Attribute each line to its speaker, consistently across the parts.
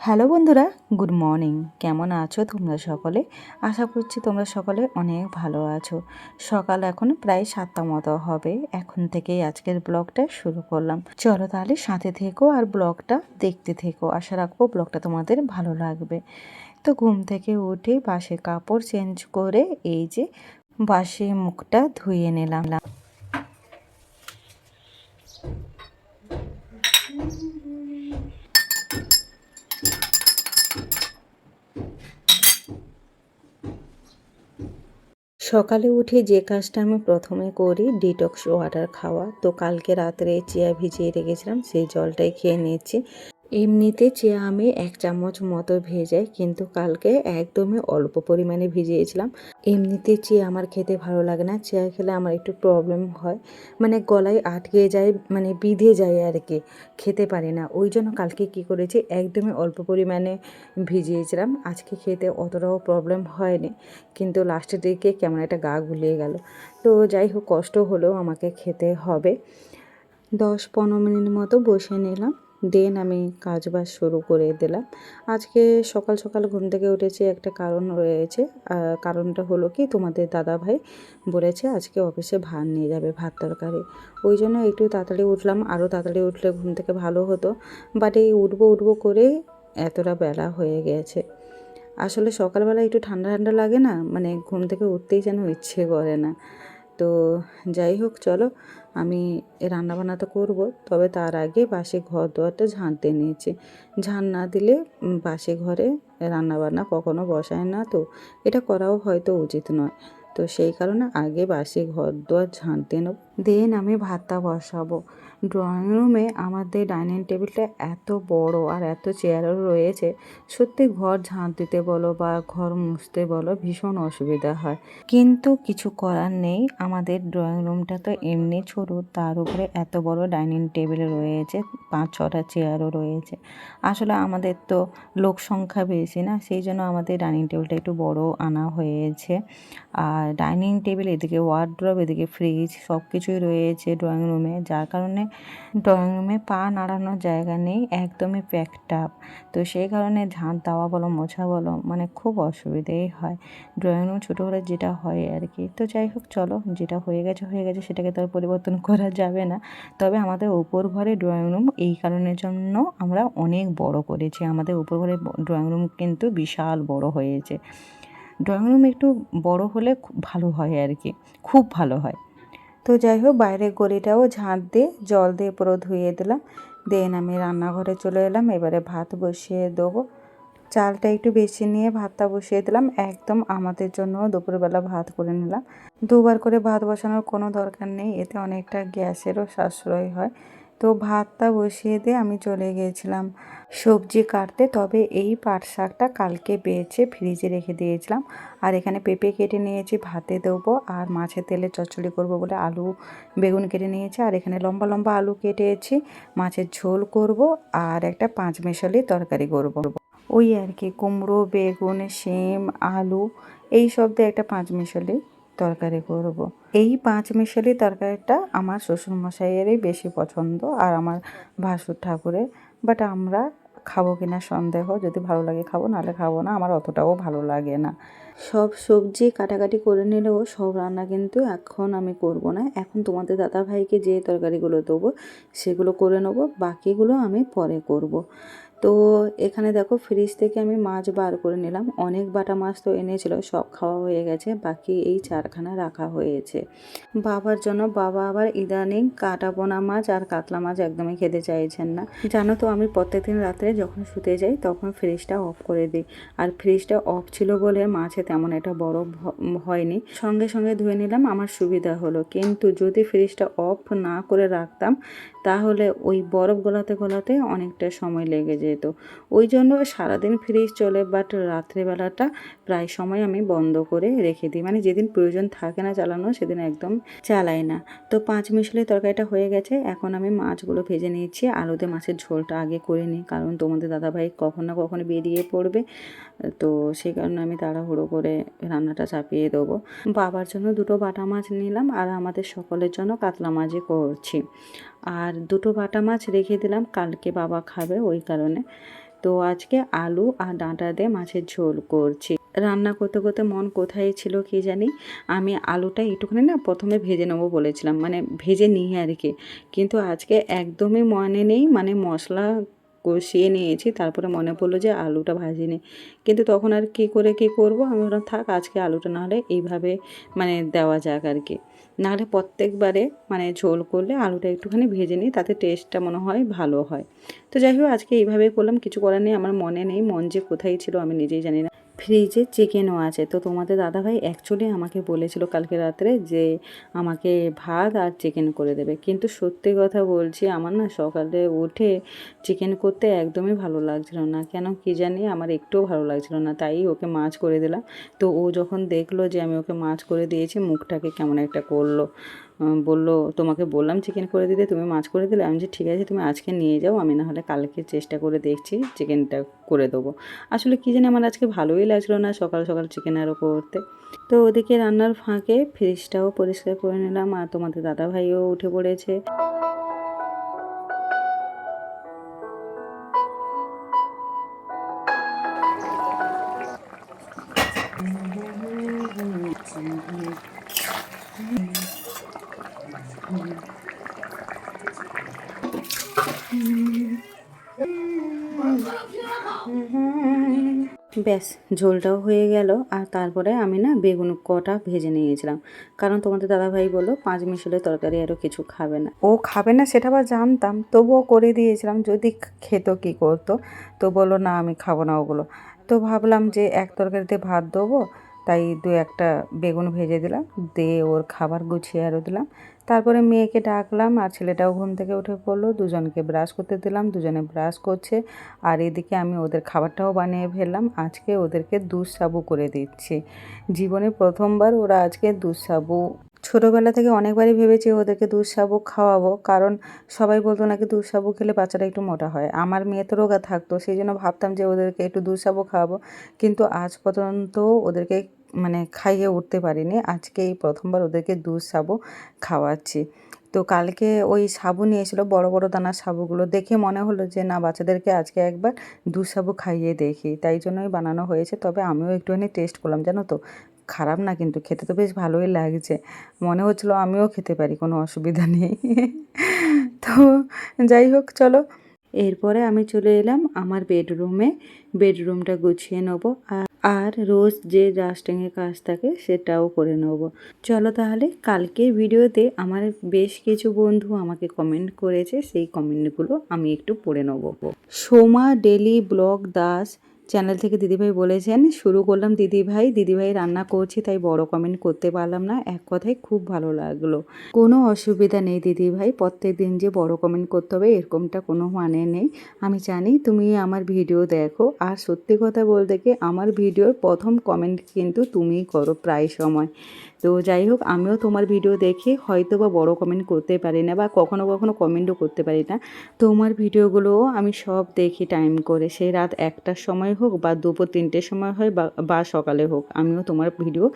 Speaker 1: Hello বন্ধুরা, good morning. কেমন আছো তোমরা সকলে? আশা করছি তোমরা সকলে অনেক ভালো আছো। সকাল এখন প্রায় সাতটা মতো হবে। এখন থেকেই আজকের ব্লগটা শুরু করলাম। চলো তাহলে সাথে থেকো আর ব্লগটা দেখতে থেকো। আশা রাখব ব্লগটা তোমাদের ভালো লাগবে। তো ঘুম থেকে উঠে বাসে কাপড় চেঞ্জ করে এই যে বাসে মুখটা ধুয়ে নিলাম। সকালে উঠে যে কাজটা আমি প্রথমে করি ডিটক্স ওয়াটার খাওয়া। তো কালকে রাত্রে চিয়া ভিজিয়ে রেখেছিলাম, সেই জলটাই খেয়ে নিয়েছি। এমনিতে চিয়া আমি এক চামচ মতো ভেজাই কিন্তু কালকে একদমই অল্প পরিমাণে ভিজিয়েছিলাম। এমনিতে চিয়া আমার খেতে ভালো লাগে না। চিয়া খেলে আমার একটু প্রবলেম হয়। মানে গলায় আটকে যায় মানে বিঁধে যায় আর কি। খেতে পারি না। ওই জন্য কালকে কি করেছি, একদমই অল্প পরিমাণে ভিজিয়েছিলাম। আজকে খেতে অতটাও প্রবলেম হয়নি। কিন্তু লাস্টের দিকে কেমন একটা গা গুলিয়ে গেল। তো যাই হোক, কষ্ট হলেও আমাকে খেতে হবে। দশ পনেরো মিনিট মতো বসে নিলাম। দেন আমি কাজ বাজ শুরু করে দিলাম। আজকে সকাল সকাল ঘুম থেকে উঠেছি, একটা কারণ রয়েছে। কারণটা হলো কি, তোমাদের দাদা ভাই বলেছে আজকে অফিসে ভাত নিয়ে যাবে, ভাত তরকারি। ওই জন্য একটু তাড়াতাড়ি উঠলাম। আরও তাড়াতাড়ি উঠলে ঘুম থেকে ভালো হতো। বাট এই উঠবো উঠবো করে এতটা বেলা হয়ে গেছে। আসলে সকালবেলা একটু ঠান্ডা ঠান্ডা লাগে না? মানে ঘুম থেকে উঠতেই যেন ইচ্ছে করে না। তো যাই হোক, চলো আমি রান্নাবান্না তো করব। তবে তার আগে বাসে ঘর দোয়ারটা ঝাঁট দিয়ে নিয়েছি। ঝাঁট না দিলে বাসে ঘরে রান্নাবান্না কখনো বসায় না তো। এটা করাও হয়তো উচিত নয়। তো সেই কারণে আগে বাসে ঘর দোয়ার ঝাঁট দিয়ে নেব। দেন আমি ভাতটা বসাবো। ড্রয়িং রুমে আমাদের ডাইনিং টেবিলটা এত বড় আর এত চেয়ারও রয়েছে, সত্যি ঘর ঝাঁট দিতে বলো বা ঘর মুছতে বলো ভীষণ অসুবিধা হয়। কিন্তু কিছু করার নেই, আমাদের ড্রয়িং রুমটা তো এমনি ছোট, তার উপরে এত বড় ডাইনিং টেবিল রয়েছে, পাঁচ ছটা চেয়ারও রয়েছে। আসলে আমাদের তো লোক সংখ্যা বেশি না, সেই জন্য আমাদের ডাইনিং টেবিলটা একটু বড় আনা হয়েছে। আর ডাইনিং টেবিল এদিকে ওয়ার্ড্রপ এদিকে ফ্রিজ সব কিছুই রয়েছে ড্রয়িং রুমে যার কারণে ড্রয়িং রুমে পা নাড়ানোর জায়গা নেই, একদমই প্যাকড আপ তো সেই কারণে ঝাঁট দেওয়া বলো, মোছা বলো মানে খুব অসুবিধেই হয়। ড্রয়িং রুম ছোটো হলে যেটা হয় আর কি। তো যাই হোক, চলো, যেটা হয়ে গেছে হয়ে গেছে, সেটাকে তো পরিবর্তন করা যাবে না। তবে আমাদের উপর ঘরে ড্রয়িং রুম এই কারণের জন্য আমরা অনেক বড় করেছি। আমাদের উপর ঘরে ড্রয়িং রুম কিন্তু বিশাল বড় হয়েছে। ড্রয়িং রুম একটু বড় হলে খুব ভালো হয় আর কি। খুব ভালো হয়। তো যাই হোক বাইরের গলিটাও ঝাঁট দিয়ে জল দিয়ে পুরো ধুয়ে দিলাম। দেন আমি রান্নাঘরে চলে এলাম, এবারে ভাত বসিয়ে দেবো। চালটা একটু বেশি নিয়ে ভাতটা বসিয়ে দিলাম। একদম আমাদের জন্য দুপুরবেলা ভাত করে নিলাম। দুবার করে ভাত বসানোর কোনো দরকার নেই, এতে অনেকটা গ্যাসেরও সাশ্রয় হয়। তো ভাতটা বসিয়ে দিয়ে আমি চলে গিয়েছিলাম। সবজি কাটতে, তবে এই পাট শাকটা কালকে বেছে ফ্রিজে রেখে দিয়েছিলাম। আর এখানে পেঁপে কেটে নিয়েছি, ভাতে দেবো, আর মাছের তেলে চচ্চড়ি করব বলে আলু, বেগুন কেটে নিয়েছি, আর এখানে লম্বা লম্বা আলু কেটেছি, মাছের ঝোল করব, আর একটা পাঁচ মেশালি তরকারি করব। ওই আর কি, কুমড়ো, বেগুন, শিম, আলু, এই সব দিয়ে একটা পাঁচ মিশালি তরকারি করব। এই পাঁচ মিশালি তরকারিটা আমার শ্বশুরমশাইয়েরই বেশি পছন্দ আর আমার ভাসুর ঠাকুরের বাট আমরা খাব কিনা সন্দেহ, যদি ভালো লাগে খাব, নাহলে খাব না, আমার অতটাও ভালো লাগে না সব সবজি কাটাকাটি করে নিলেও সব রান্না কিন্তু এখন আমি করব না এখন তোমাদের দাদা ভাইকে যে তরকারিগুলো দেবো, সেগুলো করে নেব, বাকিগুলো আমি পরে করব। তো এখানে দেখো ফ্রিজ থেকে আমি মাছ বার করে নিলাম। অনেক বাটা মাছ তো এনেছিল, সব খাওয়া হয়ে গেছে, বাকি এই চারখানা রাখা হয়েছে। বাবার জন্য বাবা আবার ইদানিং কাটা পোনা মাছ আর কাতলা মাছ একদমই খেতে চাইছেন না। জানো তো আমি প্রত্যেকদিন রাত্রে যখন শুতে যাই তখন ফ্রিজটা অফ করে দিই। আর ফ্রিজটা অফ ছিল বলে মাছে তেমন একটা বরফ হয়নি। সঙ্গে সঙ্গে ধুয়ে নিলাম, আমার সুবিধা হলো। কিন্তু যদি ফ্রিজটা অফ না করে রাখতাম, তাহলে ওই বরফ গলাতে গলাতে অনেকটা সময় লেগে যেত। ওই জন্য সারাদিন ফ্রিজ চলে বাট রাত্রেবেলাটা প্রায় সময় আমি বন্ধ করে রেখে দিই। মানে যেদিন প্রয়োজন থাকে না চালানো, সেদিন একদম চালাই না। তো পাঁচ মিশালি তরকারিটা হয়ে গেছে। এখন আমি মাছগুলো ভেজে নিয়েছি। আলুতে মাছের ঝোলটা আগে করে নিই, কারণ তোমাদের দাদাভাই কখন না কখন বেরিয়ে পড়বে। তো সেই কারণে আমি তাড়াহুড়ো করে রান্নাটা চাপিয়ে দেবো। বাবার জন্য দুটো বাটা মাছ নিলাম আর আমাদের সকলের জন্য কাতলা মাছই করছি। আর দুটো বাটা মাছ রেখে দিলাম, কালকে বাবা খাবে ওই কারণে। তো আজকে আলু আর ডাঁটা দিয়ে মাছের ঝোল করছি। রান্না করতে করতে মন কোথায় ছিল কি জানি? আমি আলুটা একটুখানি না প্রথমে ভেজে নেব বলেছিলাম মানে ভেজে নিই আর কি। কিন্তু আজকে একদমই মনে নেই মানে মশলা কষিয়ে নিয়েছি, তারপরে মনে পড়ল যে আলুটা ভাজিনি কিন্তু তখন আর কি করে কি করব? আমি বললাম, থাক, আজকে আলুটা নাহলে এইভাবে মানে দেওয়া যাক আর কি। নাহলে প্রত্যেকবারে মানে ঝোল করলে আলুটা একটুখানি ভেজে নিই, তাতে টেস্টটা মনে হয় ভালো হয়। তো যাই হোক, আজকে এইভাবে করলাম, কিছু করার নেই, আমার মনে নেই, মন যে কোথায় ছিল আমি নিজেই জানি না। ফ্রিজে চিকেনও আছে। তো তোমাদের দাদাভাই অ্যাকচুয়ালি আমাকে বলেছিল কালকে রাত্রে যে আমাকে ভাত আর চিকেন করে দেবে। কিন্তু সত্যি কথা বলছি, আমার না সকালে উঠে চিকেন করতে একদমই ভালো লাগছিল না। কেন কি জানি আমার একটুও ভালো লাগছিল না, তাই ওকে মাছ করে দিলাম। তো ও যখন দেখল যে আমি ওকে মাছ করে দিয়েছি, মুখটাকে কেমন একটা করল। বলল, তোমাকে বললাম চিকেন করে দিতে, তুমি মাছ করে দিলে? আমি যে ঠিক আছে, তুমি আজকে নিয়ে যাও, আমি না হলে কালকে চেষ্টা করে দেখছি চিকেনটা করে দেবো। আসলে কী জানি আমার আজকে ভালোই লাগছিল না সকাল সকাল চিকেন আরও করতে। তো ওদিকে রান্নার ফাঁকে ফ্রিজটাও পরিষ্কার করে নিলাম, আর তোমাদের দাদা ভাইও উঠে পড়েছে। ব্যাস, ঝোলটাও হয়ে গেল আর তারপরে আমি না বেগুন কটা ভেজে নিয়েছিলাম। কারণ তোমাদের দাদাভাই বলল, পাঁচ মিশলের তরকারি আরও কিছু খাবে না। ও খাবে না সেটা বা জানতাম, তবুও করে দিয়েছিলাম। যদি খেত কি করতো, তো বলো না, আমি খাব না ওগুলো। তো ভাবলাম যে এক তরকারিতে ভাত দেবো তাই দু একটা বেগুন ভেজে দিলাম, দিয়ে ওর খাবার গুছিয়ে আরও দিলাম। তারপরে মেয়েকে ডাকলাম আর ছেলেটাও ঘুম থেকে উঠে পড়ল। দুজনকে ব্রাশ করতে দিলাম, দুজনে ব্রাশ করছে। আর এদিকে আমি ওদের খাবারটাও বানিয়ে ফেললাম। আজকে ওদেরকে দুধ সাবু করে দিচ্ছি। জীবনে প্রথমবার ওরা আজকে দুধ সাবু ছোটোবেলা থেকে অনেকবারই ভেবেছি ওদেরকে দুধ খাওয়াবো, কারণ সবাই বলতো নাকি দুধ সাবু খেলে বাচ্চারা একটু মোটা হয়। আমার মেয়ে তো রোগা থাকতো, সেই জন্য ভাবতাম যে ওদেরকে একটু দুধ খাওয়াবো, কিন্তু আজ পর্যন্ত ওদেরকে মানে খাইয়ে উঠতে পারিনি। আজকে এই প্রথমবার ওদেরকে দুধ খাওয়াচ্ছি। তো কালকে ওই সাবু নিয়েছিল, বড় বড় দানার সাবুগুলো। দেখে মনে হলো যে না, বাচ্চাদেরকে আজকে একবার দুধ সাবু খাইয়ে দেখি। তাই জন্যই বানানো হয়েছে, তবে আমিও একটুখানি টেস্ট করলাম, জানো তো? খারাপ না, কিন্তু খেতে তো বেশ ভালোই লাগছে। মনে হচ্ছিল আমিও খেতে পারি, কোনো অসুবিধা নেই। তো যাই হোক, চলো। এরপরে আমি চলে এলাম আমার বেডরুমে। বেডরুমটা গুছিয়ে নেব আর রোজ যে ডাস্টিংয়ের কাজ থাকে সেটাও করে নেব। চলো তাহলে কালকে ভিডিওতে আমার বেশ কিছু বন্ধু আমাকে কমেন্ট করেছে, সেই কমেন্টগুলো আমি একটু পড়ে নেব। Soma, daily blog, Das channel থেকে দিদিভাই বলেছেন, শুরু করলাম দিদিভাই দিদিভাই রান্না করছি, তাই বড় কমেন্ট করতে পারলাম না। এক কথায় খুব ভালো লাগল। কোনো অসুবিধা নেই দিদিভাই, প্রত্যেক দিন যে বড় কমেন্ট করতে হবে, এরকমটা কোনো মানে নেই। আমি জানি তুমি আমার ভিডিও দেখো, আর সত্যি কথা বলতে কি, আমার ভিডিওর প্রথম কমেন্ট কিন্তু তুমিই করো প্রায় সময়। তো যাই হোক, আমিও তোমার ভিডিও দেখে হয়তো বা বড়ো কমেন্ট করতে পারি না বা কখনো কখনো কমেন্টও করতে পারি না। তোমার ভিডিওগুলোও আমি সব দেখি টাইম করে। সে রাত একটার সময় হোক বা দুপুর তিনটের সময় হয় বা সকালে হোক, আমিও তোমার ভিডিও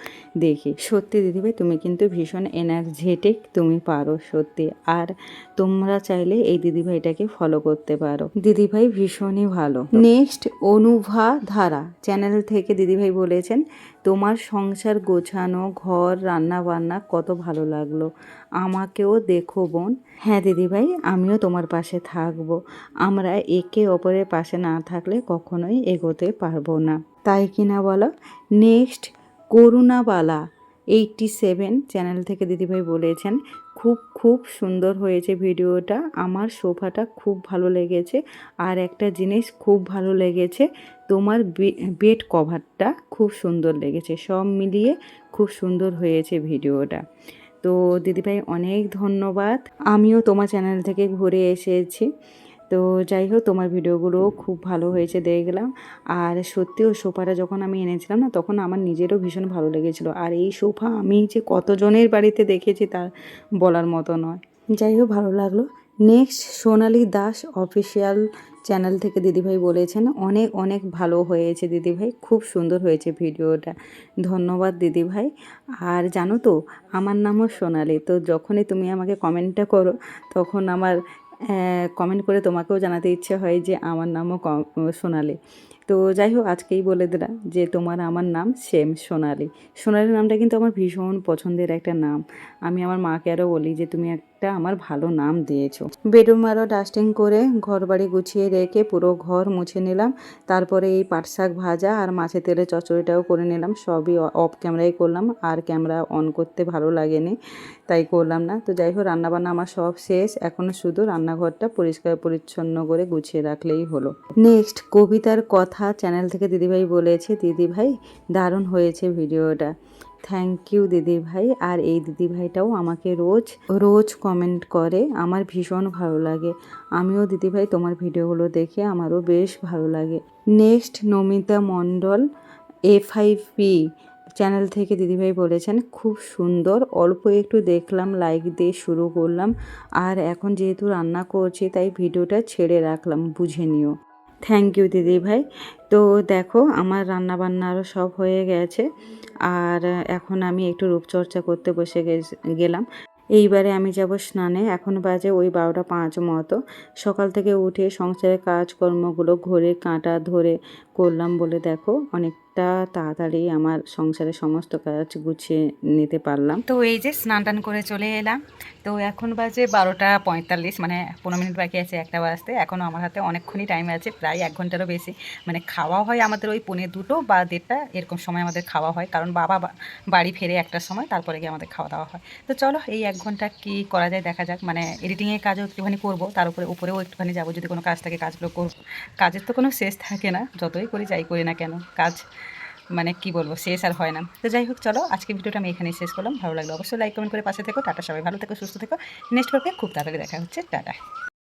Speaker 1: দেখি। সত্যি দিদিভাই, তুমি কিন্তু ভীষণ এনার্জেটিক তুমি পারো, সত্যি। আর তোমরা চাইলে এই দিদিভাইটাকে ফলো করতে পারো। দিদিভাই ভীষণই ভালো। নেক্সট অনুভা ধারা। চ্যানেল থেকে দিদিভাই বলেছেন, তোমার সংসার গোছানো, ঘর রান্না বান্না কত ভালো লাগল। আমাকেও দেখো বোন। হ্যাঁ দিদিভাই, আমিও তোমার পাশে থাকব। আমরা একে অপরের পাশে না থাকলে কখনোই এগোতে পারব না। তাই কিনা বলো? Next Karunabala eighty seven channel থেকে দিদিভাই বলেছেন খুব খুব সুন্দর হয়েছে ভিডিওটা। আমার সোফাটা খুব ভালো লেগেছে। আর একটা জিনিস খুব ভালো লেগেছে, তোমার বেড কভারটা খুব সুন্দর লেগেছে। সব মিলিয়ে খুব সুন্দর হয়েছে ভিডিওটা। তো দিদিভাই অনেক ধন্যবাদ। আমিও তোমার চ্যানেল থেকে ঘুরে এসেছি। তো যাই হোক, তোমার ভিডিওগুলো খুব ভালো হয়েছে দেখলাম। আর সত্যি ওই সোফাটা যখন আমি এনেছিলাম না, তখন আমার নিজেরও ভীষণ ভালো লেগেছিলো। আর এই সোফা আমি যে কতজনের বাড়িতে দেখেছি তার বলার মতো নয়। যাই হোক, ভালো লাগল। Next Sonali Das official channel থেকে দিদিভাই বলেছেন, অনেক অনেক ভালো হয়েছে দিদিভাই, খুব সুন্দর হয়েছে ভিডিওটা। ধন্যবাদ দিদিভাই। আর জানো তো, আমার নামও সোনালি, তো যখনই তুমি আমাকে কমেন্টটা করো, তখন আমার কমেন্ট করে তোমাকেও জানাতে ইচ্ছে হয় যে আমার নামও সোনালি। তো যাই হোক, আজকেই বলে দিলাম যে তোমার আমার নাম সেম সোনালি। সোনালি নামটা কিন্তু আমার ভীষণ পছন্দের একটা নাম। আমি আমার মাকে আরও বলি যে, তুমি একটা আমার ভালো নাম দিয়েছ। বেডরুম আরও ডাস্টিং করে ঘর বাড়ি গুছিয়ে রেখে পুরো ঘর মুছে নিলাম। তারপরে এই পাট শাক ভাজা আর মাছের তেলে চচ্চড়িটাও করে নিলাম। সবই অফ ক্যামেরাই করলাম। আর ক্যামেরা অন করতে ভালো লাগেনি, তাই করলাম না। তো যাই হোক, রান্নাবান্না আমার সব শেষ। এখন শুধু রান্নাঘরটা পরিষ্কার পরিচ্ছন্ন করে গুছিয়ে রাখলেই হলো। নেক্সট কবিতার কথা চ্যানেল থেকে দিদিভাই বলেছে, দিদিভাই, দারুণ হয়েছে ভিডিওটা। থ্যাংক ইউ দিদিভাই। আর এই দিদিভাইটাও আমাকে রোজ রোজ কমেন্ট করে। আমার ভীষণ ভালো লাগে। আমিও দিদিভাই তোমার ভিডিওগুলো দেখে আমারও বেশ ভালো লাগে। Next Namita Mondal F P channel থেকে দিদিভাই বলেছেন, খুব সুন্দর। অল্প একটু দেখলাম লাইক দিয়ে শুরু করলাম। আর এখন যেহেতু রান্না করছি, তাই ভিডিওটা ছেড়ে রাখলাম। বুঝে নিও। থ্যাংক ইউ দিদিভাই তো দেখো, আমার রান্না বান্নারও সব হয়ে গেছে। আর এখন আমি একটু রূপচর্চা করতে বসে গেলাম। এইবারে আমি যাব স্নানে। এখন বাজে ওই বারোটা পাঁচ মতো। সকাল থেকে উঠে সংসারের কাজকর্মগুলো ঘরে কাঁটা ধরে করলাম বলে দেখো অনেকটা তাড়াতাড়ি আমার সংসারের সমস্ত কাজ গুছিয়ে নিতে পারলাম। তো এই যে স্নান টান করে চলে এলাম। তো এখন বাজে বারোটা পঁয়তাল্লিশ মানে পনেরো মিনিট বাকি আছে একটা বাজতে। এখনও আমার হাতে অনেকক্ষণই টাইম আছে, প্রায় এক ঘন্টারও বেশি। মানে খাওয়া হয় আমাদের ওই পৌনে দুটো বা দেড়টা এরকম সময় আমাদের খাওয়া হয়। কারণ বাবা বাড়ি ফেরে একটার সময়, তারপরে গিয়ে আমাদের খাওয়া দাওয়া হয়। তো চলো এই এক ঘণ্টা কি করা যায় দেখা যাক। মানে এডিটিংয়ের কাজও একটুখানি করব, তার উপরে উপরেও একটুখানি যাব যদি কোনো কাজ থাকে কাজগুলো করব। কাজের তো কোনো শেষ থাকে না, যতই করি যাই করি না কেন, কাজ মানে কি বলব, শেষ আর হয় না। তো যাই হোক, চলো আজকে ভিডিওটা আমি এখানেই শেষ করলাম। ভালো লাগল অবশ্যই লাইক কমেন্ট করে পাশে থেকো। টাটা সবাই, ভালো থেকো, সুস্থ থেকো। নেক্সট ব্লগে খুব তাড়াতাড়ি দেখা হচ্ছে। টাটা।